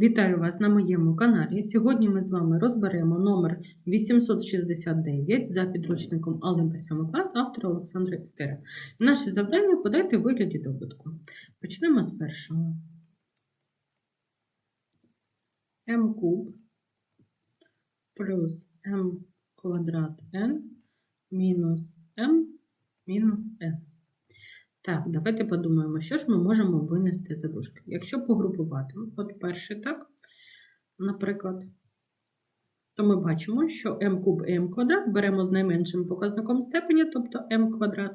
Вітаю вас на моєму каналі. Сьогодні ми з вами розберемо номер 869 за підручником Олимпа 7 клас автора Олександра Істера. Наше завдання подати вигляді добутку. Почнемо з першого. m куб плюс m квадрат n мінус m мінус n. Так, давайте подумаємо, що ж ми можемо винести за дужки. Якщо погрупувати, от перший так, наприклад, то ми бачимо, що m куб і m квадрат беремо з найменшим показником степені, тобто m квадрат,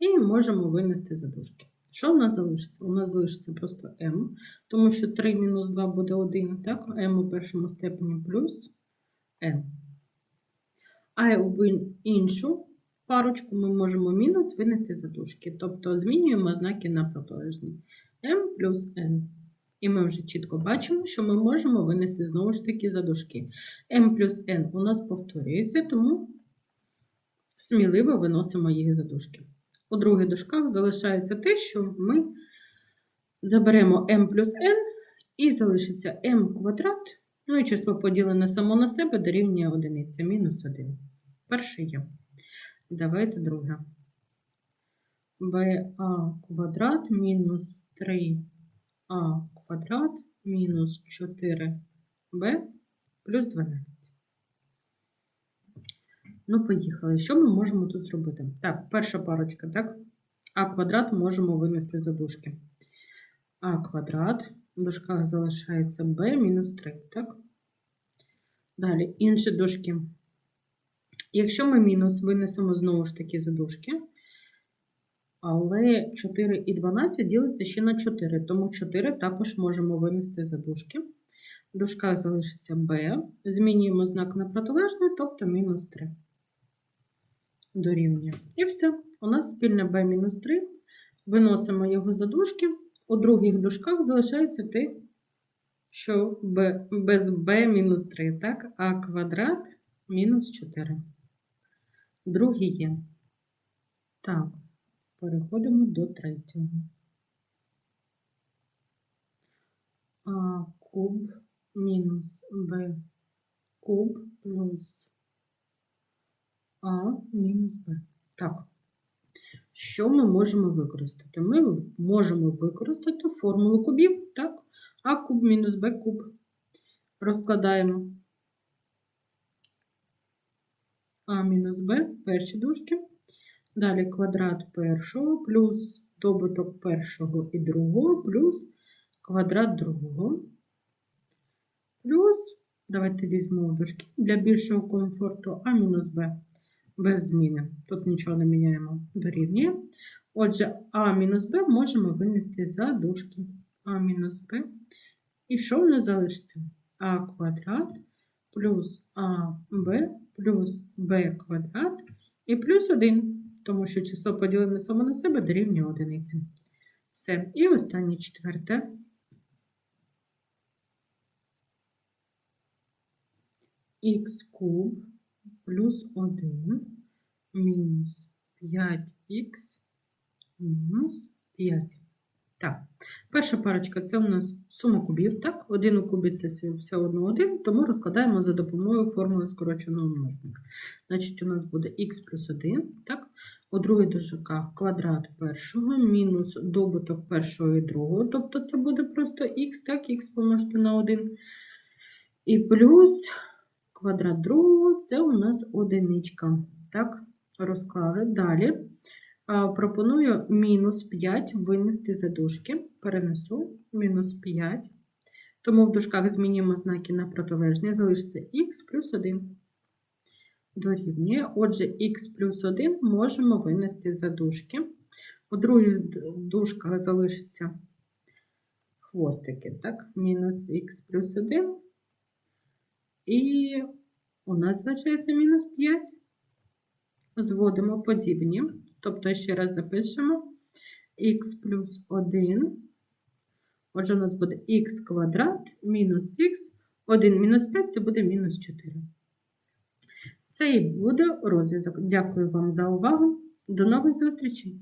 і можемо винести за дужки. Що у нас залишиться? У нас залишиться просто m, тому що 3 мінус 2 буде 1, так? m у першому степені плюс n. А в іншу парочку ми можемо мінус винести за дужки. Тобто змінюємо знаки на протилежні. m плюс n. І ми вже чітко бачимо, що ми можемо винести знову ж таки за дужки. m плюс n у нас повторюється, тому сміливо виносимо їх за дужки. У других дужках залишається те, що ми заберемо m плюс n і залишиться m квадрат, ну і число поділене само на себе дорівнює одиниця, мінус 1. Перше є. Давайте друге. БА квадрат мінус 3а квадрат мінус 4b плюс 12. Ну, поїхали. Що ми можемо тут зробити? Так, перша парочка, так? А квадрат можемо винести за дужки. А квадрат, в дужках залишається b мінус 3, так? Далі інші дужки. Якщо ми мінус винесемо знову ж таки задушки, але 4 і 12 ділиться ще на 4, тому 4 також можемо винести задушки. В дужках залишиться b, змінюємо знак на протилежний, тобто мінус 3 дорівнює. І все. У нас спільне b мінус 3. Виносимо його за дужки. У других дужках залишається те, що b, без b мінус 3, так? а квадрат мінус 4. Другий є. Так, переходимо до третього. А куб мінус Б куб плюс А мінус Б. Так. Що ми можемо використати? Ми можемо використати формулу кубів, так? А куб мінус Б куб. Розкладаємо. А мінус Б перші дужки. Далі квадрат першого плюс добуток першого і другого, плюс квадрат другого. Плюс, давайте візьмемо дужки для більшого комфорту, А мінус Б без зміни. Тут нічого не міняємо дорівнює. Отже, А мінус Б можемо винести за дужки. А мінус Б. І що в нас залишиться? А квадрат плюс АБ плюс b квадрат і плюс 1, тому що число поділене само на себе дорівнює одиниці. Все. І останнє четверте. х куб плюс 1 мінус 5х мінус 5. Так, перша парочка це у нас сума кубів. так? Один у кубі це все одно один, тому розкладаємо за допомогою формули скороченого множника. Значить, у нас буде х плюс 1, так? У другій дужках квадрат першого мінус добуток першого і другого, тобто це буде просто х, так, х помножити на 1. І плюс квадрат другого це у нас одиничка. Так, розклали. Далі. Пропоную мінус 5 винести за дужки. Перенесу мінус 5. Тому в дужках змінюємо знаки на протилежні. Залишиться х плюс 1. Дорівнює. Отже, х плюс 1 можемо винести за дужки. У других дужках залишиться хвостики. так? Мінус х плюс 1. І у нас залишається мінус 5. Зводимо подібні. Тобто, ще раз запишемо х плюс 1. Отже, у нас буде х квадрат мінус х. 1 мінус 5 це буде мінус 4. Це і буде розв'язок. Дякую вам за увагу. До нових зустрічей!